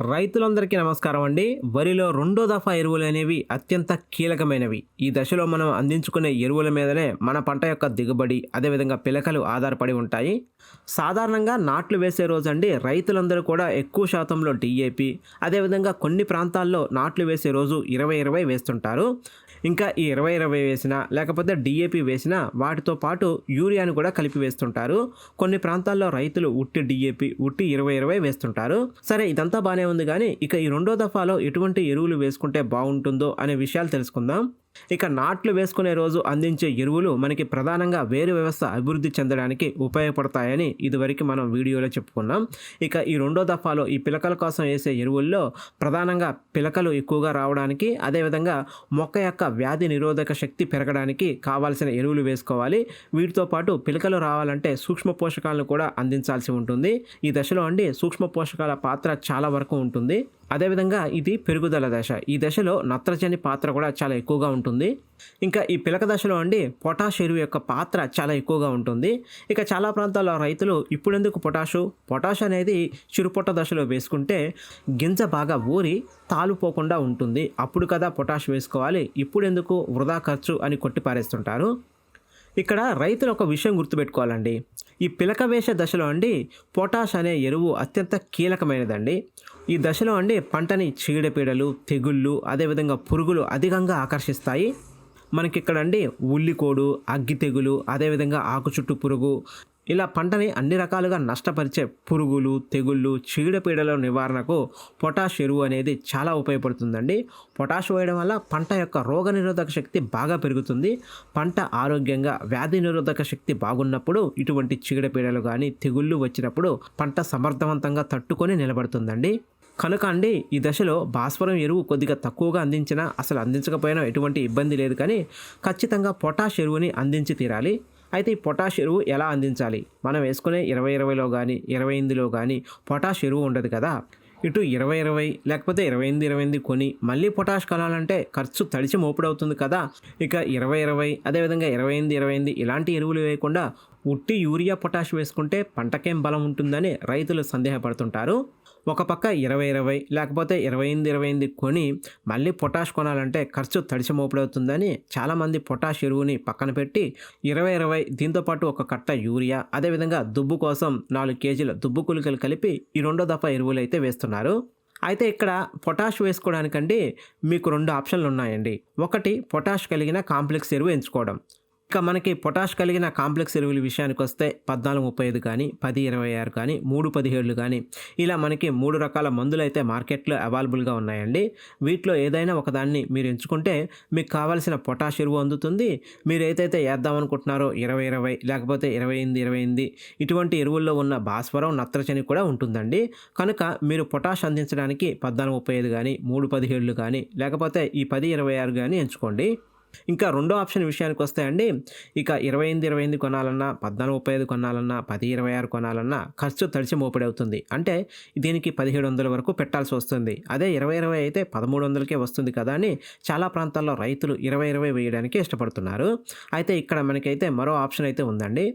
రైతులందరికీ నమస్కారం అండి. వరిలో రెండో దఫా ఎరువులు అనేవి అత్యంత కీలకమైనవి. ఈ దశలో మనం అందించుకునే ఎరువుల మీదనే మన పంట యొక్క దిగుబడి అదేవిధంగా పిలకలు ఆధారపడి ఉంటాయి. సాధారణంగా నాట్లు వేసే రోజు అండి రైతులందరూ కూడా ఎక్కువ శాతంలో డిఏపి అదేవిధంగా కొన్ని ప్రాంతాల్లో నాట్లు వేసే రోజు ఇరవై ఇరవై వేస్తుంటారు. ఇంకా ఈ ఇరవై ఇరవై వేసినా లేకపోతే డిఏపి వేసినా వాటితో పాటు యూరియాను కూడా కలిపి వేస్తుంటారు. కొన్ని ప్రాంతాల్లో రైతులు ఉట్టి డిఏపి ఉట్టి ఇరవై ఇరవై వేస్తుంటారు. సరే ఇదంతా బాగానే ఉంది కానీ ఇక ఈ రెండో దఫాలో ఎటువంటి ఎరువులు వేసుకుంటే బాగుంటుందో అనే విషయాలు తెలుసుకుందాం. ఇక నాట్లు వేసుకునే రోజు అందించే ఎరువులు మనకి ప్రధానంగా వేరు వ్యవస్థ అభివృద్ధి చెందడానికి ఉపయోగపడతాయని ఇదివరకు మనం వీడియోలో చెప్పుకున్నాం. ఇక ఈ రెండో దఫాలో ఈ పిలకల కోసం వేసే ఎరువుల్లో ప్రధానంగా పిలకలు ఎక్కువగా రావడానికి అదేవిధంగా మొక్క యొక్క వ్యాధి నిరోధక శక్తి పెరగడానికి కావాల్సిన ఎరువులు వేసుకోవాలి. వీటితో పాటు పిలకలు రావాలంటే సూక్ష్మ పోషకాలను కూడా అందించాల్సి ఉంటుంది. ఈ దశలో అండి సూక్ష్మ పోషకాల పాత్ర చాలా వరకు ఉంటుంది. అదేవిధంగా ఇది పెరుగుదల దశ. ఈ దశలో నత్రజని పాత్ర కూడా చాలా ఎక్కువగా ఉంటుంది. ఇంకా ఈ పిలక దశలో అండి పొటాష్ ఎరువు యొక్క పాత్ర చాలా ఎక్కువగా ఉంటుంది. ఇక చాలా ప్రాంతాల్లో రైతులు ఇప్పుడెందుకు పొటాషు? పొటాష్ అనేది చిరుపొట్ట దశలో వేసుకుంటే గింజ బాగా ఊరి తాలుపోకుండా ఉంటుంది. అప్పుడు కదా పొటాష్ వేసుకోవాలి. ఇప్పుడెందుకు? వృధా ఖర్చు అని కొట్టిపారేస్తుంటారు ఇక్కడ రైతులు ఒక విషయం గుర్తుపెట్టుకోవాలండి. ఈ పిలక వేసే దశలో అండి పొటాష్ అనే ఎరువు అత్యంత కీలకమైనదండి. ఈ దశలో అండి పంటని చీడపీడలు తెగుళ్ళు అదేవిధంగా పురుగులు అధికంగా ఆకర్షిస్తాయి. మనకి ఇక్కడ అండి ఉల్లికోడు అగ్గి తెగులు అదేవిధంగా ఆకు చుట్టు పురుగు. ఇలా పంటని అన్ని రకాలుగా నష్టపరిచే పురుగులు తెగుళ్ళు చీడపీడల నివారణకు పొటాష్ ఎరువు అనేది చాలా ఉపయోగపడుతుందండి. పొటాష్ వేయడం వల్ల పంట యొక్క రోగనిరోధక శక్తి బాగా పెరుగుతుంది. పంట ఆరోగ్యంగా వ్యాధి నిరోధక శక్తి బాగున్నప్పుడు ఇటువంటి చీడపీడలు కానీ తెగుళ్ళు వచ్చినప్పుడు పంట సమర్థవంతంగా తట్టుకొని నిలబడుతుందండి. కనుక అండి ఈ దశలో భాస్వరం ఎరువు కొద్దిగా తక్కువగా అందించినా అసలు అందించకపోయినా ఎటువంటి ఇబ్బంది లేదు కానీ ఖచ్చితంగా పొటాష్ ఎరువుని అందించి తీరాలి. అయితే ఈ పొటాష్ ఎరువు ఎలా అందించాలి? మనం వేసుకునే ఇరవై ఇరవైలో కానీ ఇరవై ఎనిమిదిలో కానీ పొటాష్ ఎరువు ఉండదు కదా. ఇటు ఇరవై ఇరవై లేకపోతే ఇరవై ఎనిమిది ఇరవై ఎనిమిది కొని మళ్ళీ పొటాష్ కొనాలంటే ఖర్చు తడిచి మోపుడవుతుంది కదా. ఇక ఇరవై ఇరవై అదేవిధంగా ఇరవై ఎనిమిది ఇరవై ఎనిమిది ఇలాంటి ఎరువులు వేయకుండా ఉట్టి యూరియా పొటాష్ వేసుకుంటే పంటకేం బలం ఉంటుందని రైతులు సందేహపడుతుంటారు. ఒక పక్క ఇరవై ఇరవై లేకపోతే ఇరవై ఎనిమిది ఇరవై ఎనిమిది కొని మళ్ళీ పొటాష్ కొనాలంటే ఖర్చు తడిచి మోపుడవుతుందని చాలామంది పొటాష్ ఎరువుని పక్కన పెట్టి ఇరవై ఇరవై దీంతోపాటు ఒక కట్ట యూరియా అదేవిధంగా దుబ్బు కోసం నాలుగు కేజీల దుబ్బు కులికలు కలిపి ఈ రెండో దఫా ఎరువులు అయితే వేస్తున్నారు. అయితే ఇక్కడ పొటాష్ వేసుకోవడానికండి మీకు రెండు ఆప్షన్లు ఉన్నాయండి ఒకటి పొటాష్ కలిగిన కాంప్లెక్స్ ఎరువు ఎంచుకోవడం. ఇక మనకి పొటాష్ కలిగిన కాంప్లెక్స్ ఎరువుల విషయానికి వస్తే పద్నాలుగు ముప్పై ఐదు కానీ పది ఇరవై ఆరు కానీ మూడు పదిహేడులు కానీ ఇలా మనకి మూడు రకాల మందులు అయితే మార్కెట్లో అవైలబుల్గా ఉన్నాయండి. వీటిలో ఏదైనా ఒకదాన్ని మీరు ఎంచుకుంటే మీకు కావాల్సిన పొటాష్ ఎరువు అందుతుంది. మీరు ఏదైతే వేద్దామనుకుంటున్నారో ఇరవై ఇరవై లేకపోతే ఇరవై ఎనిమిది ఇరవై ఎనిమిది ఇటువంటి ఎరువుల్లో ఉన్న భాస్వరం నత్రజని కూడా ఉంటుందండి. కనుక మీరు పొటాష్ అందించడానికి పద్నాలుగు ముప్పై ఐదు కానీ మూడు పదిహేడులు కానీ లేకపోతే ఈ పది ఇరవై ఆరు కానీ ఎంచుకోండి. ఇంకా రెండో ఆప్షన్ విషయానికి వస్తే అండి ఇక ఇరవై ఎనిమిది ఇరవై ఎనిమిది కొనాలన్నా పద్నాలుగు ముప్పై ఐదు కొనాలన్నా పది ఇరవై ఆరు కొనాలన్నా ఖర్చు తడిచి మోపిడి అవుతుంది అంటే దీనికి పదిహేడు వందల వరకు పెట్టాల్సి వస్తుంది. అదే ఇరవై ఇరవై అయితే పదమూడు వందలకే వస్తుంది కదా అని చాలా ప్రాంతాల్లో రైతులు ఇరవై ఇరవై వేయడానికి ఇష్టపడుతున్నారు. అయితే ఇక్కడ మనకైతే మరో ఆప్షన్ అయితే ఉందండి.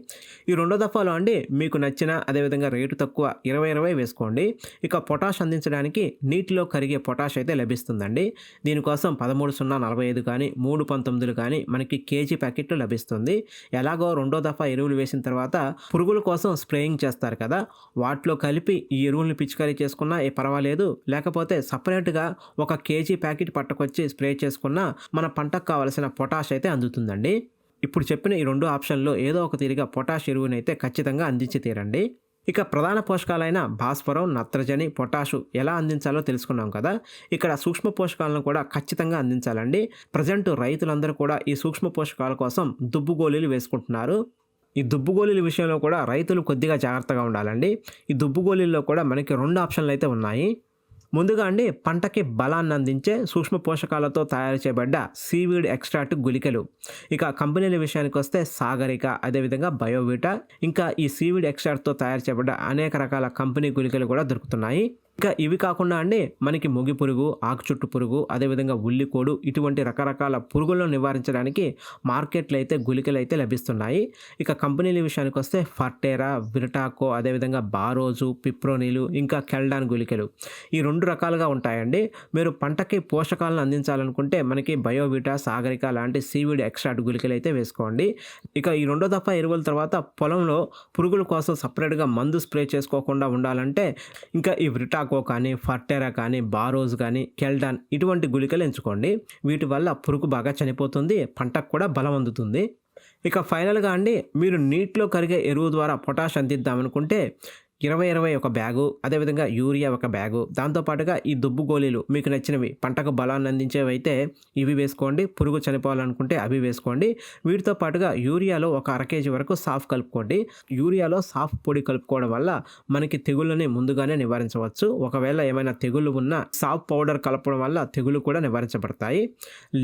ఈ రెండో దఫాలో అండి మీకు నచ్చిన అదేవిధంగా రేటు తక్కువ ఇరవై ఇరవై వేసుకోండి. ఇక పొటాష్ అందించడానికి నీటిలో కరిగే పొటాష్ అయితే లభిస్తుందండి. దీనికోసం పదమూడు సున్నా నలభై ఐదు కానీ మూడు పంతొమ్మిదిలు కానీ మనకి కేజీ ప్యాకెట్లు లభిస్తుంది. ఎలాగో రెండో దఫా ఎరువులు వేసిన తర్వాత పురుగుల కోసం స్ప్రేయింగ్ చేస్తారు కదా. వాటిలో కలిపి ఈ ఎరువులను పిచికారీ చేసుకున్నా ఏ పర్వాలేదు. లేకపోతే సపరేట్గా ఒక కేజీ ప్యాకెట్ పట్టుకొచ్చి స్ప్రే చేసుకున్నా మన పంటకు కావలసిన పొటాష్ అయితే అందుతుందండి. ఇప్పుడు చెప్పిన ఈ రెండు ఆప్షన్లో ఏదో ఒక తీరిగా పొటాష్ ఎరువునైతే ఖచ్చితంగా అందించి తీరండి. ఇక ప్రధాన పోషకాలైన భాస్వరం నత్రజని పొటాషు ఎలా అందించాలో తెలుసుకున్నాం కదా. ఇక్కడ సూక్ష్మ పోషకాలను కూడా ఖచ్చితంగా అందించాలండి. ప్రజెంట్ రైతులందరూ కూడా ఈ సూక్ష్మ పోషకాల కోసం దుబ్బు గోళీలు వేసుకుంటున్నారు. ఈ దుబ్బు గోళీల విషయంలో కూడా రైతులు కొద్దిగా జాగ్రత్తగా ఉండాలండి. ఈ దుబ్బు గోళీల్లో కూడా మనకి రెండు ఆప్షన్లు అయితే ఉన్నాయి. ముందుగా అండి పంటకి బలాన్ని అందించే సూక్ష్మ పోషకాలతో తయారు చేయబడ్డ సీవీడ్ ఎక్స్ట్రాక్ట్ గుళికలు. ఇక కంపెనీల విషయానికి వస్తే సాగరిక అదేవిధంగా బయోవిటా ఇంకా ఈ సీవీడ్ ఎక్స్ట్రాక్ట్తో తయారు చేయబడ్డ అనేక రకాల కంపెనీ గుళికలు కూడా దొరుకుతున్నాయి. ఇంకా ఇవి కాకుండా అండి మనకి ముగి పురుగు ఆకు చుట్టు పురుగు అదేవిధంగా ఉల్లికోడు ఇటువంటి రకరకాల పురుగులను నివారించడానికి మార్కెట్లో అయితే గుళికలు అయితే లభిస్తున్నాయి. ఇక కంపెనీల విషయానికి వస్తే ఫర్టేరా విరటాకో అదేవిధంగా బారోజు పిప్రోనీలు ఇంకా కెల్డాన్ గుళికలు. ఈ రెండు రకాలుగా ఉంటాయండి. మీరు పంటకి పోషకాలను అందించాలనుకుంటే మనకి బయోవిటా సాగరిక లాంటి సీవీడ్ ఎక్స్ట్రాట్ గుళికలు అయితే వేసుకోండి. ఇక ఈ రెండో దఫా ఎరువుల తర్వాత పొలంలో పురుగుల కోసం సపరేట్గా మందు స్ప్రే చేసుకోకుండా ఉండాలంటే ఇంకా ఈ వ్రిటాకో కానీ ఫర్టెరా కానీ బారోజ్ కానీ కెల్డాన్ ఇటువంటి గుళికలు ఎంచుకోండి. వీటి వల్ల పురుగు బాగా చనిపోతుంది పంటకు కూడా బలం అందుతుంది. ఇక ఫైనల్గా అండి మీరు నీటిలో కరిగే ఎరువు ద్వారా పొటాష్ అందిద్దామనుకుంటే ఇరవై ఇరవై ఒక బ్యాగు అదేవిధంగా యూరియా ఒక బ్యాగు. దాంతోపాటుగా ఈ దుబ్బు గోళీలు మీకు నచ్చినవి పంటకు బలాన్ని అందించేవి అయితే ఇవి వేసుకోండి పురుగు చనిపోవాలనుకుంటే అవి వేసుకోండి. వీటితో పాటుగా యూరియాలో ఒక అర కేజీ వరకు సాఫ్ కలుపుకోండి. యూరియాలో సాఫ్ పొడి కలుపుకోవడం వల్ల మనకి తెగుళ్ళని ముందుగానే నివారించవచ్చు. ఒకవేళ ఏమైనా తెగుళ్ళు ఉన్నా సాఫ్ పౌడర్ కలపడం వల్ల తెగులు కూడా నివారించబడతాయి.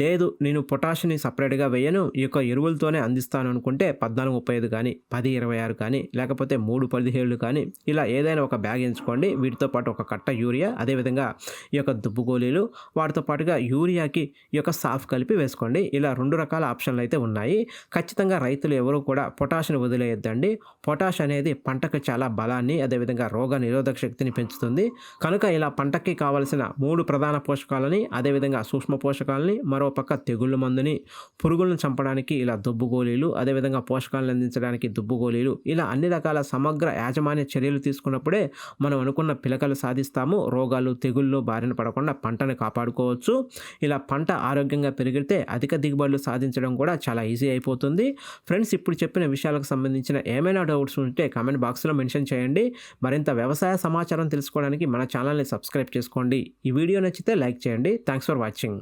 లేదు నేను పొటాషిని సపరేట్గా వేయను. ఈ యొక్క ఎరువులతోనే అందిస్తాను అనుకుంటే పద్నాలుగు ముప్పై ఐదు కానీ పది ఇరవై ఆరు కానీ లేకపోతే మూడు పదిహేళ్ళు కానీ ఇలా ఏదైనా ఒక బ్యాగ్ ఎంచుకోండి. వీటితో పాటు ఒక కట్ట యూరియా అదేవిధంగా ఈ యొక్క దుబ్బు గోళీలు వాటితో పాటుగా యూరియాకి ఈ యొక్క సాఫ్ కలిపి వేసుకోండి. ఇలా రెండు రకాల ఆప్షన్లు అయితే ఉన్నాయి. ఖచ్చితంగా రైతులు ఎవరు కూడా పొటాష్ని వదిలేయద్దండి. పొటాష్ అనేది పంటకు చాలా బలాన్ని అదేవిధంగా రోగ నిరోధక శక్తిని పెంచుతుంది. కనుక ఇలా పంటకి కావలసిన మూడు ప్రధాన పోషకాలని అదేవిధంగా సూక్ష్మ పోషకాలని మరోపక్క తెగుళ్ళ మందుని పురుగులను చంపడానికి ఇలా దుబ్బు గోళీలు అదేవిధంగా పోషకాలను అందించడానికి దుబ్బు గోళీలు ఇలా అన్ని రకాల సమగ్ర యాజమాన్య చర్యలు చర్యలు తీసుకున్నప్పుడే మనం అనుకున్న పిలకలు సాధిస్తాము. రోగాలు తెగుళ్ళు బారిన పడకుండా పంటను కాపాడుకోవచ్చు. ఇలా పంట ఆరోగ్యంగా పెరిగితే అధిక దిగుబడులు సాధించడం కూడా చాలా ఈజీ అయిపోతుంది. ఫ్రెండ్స్ ఇప్పుడు చెప్పిన విషయాలకు సంబంధించిన ఏమైనా డౌట్స్ ఉంటే కామెంట్ బాక్స్లో మెన్షన్ చేయండి. మరింత వ్యవసాయ సమాచారం తెలుసుకోవడానికి మన ఛానల్ని సబ్స్క్రైబ్ చేసుకోండి. ఈ వీడియో నచ్చితే లైక్ చేయండి. Thanks for watching.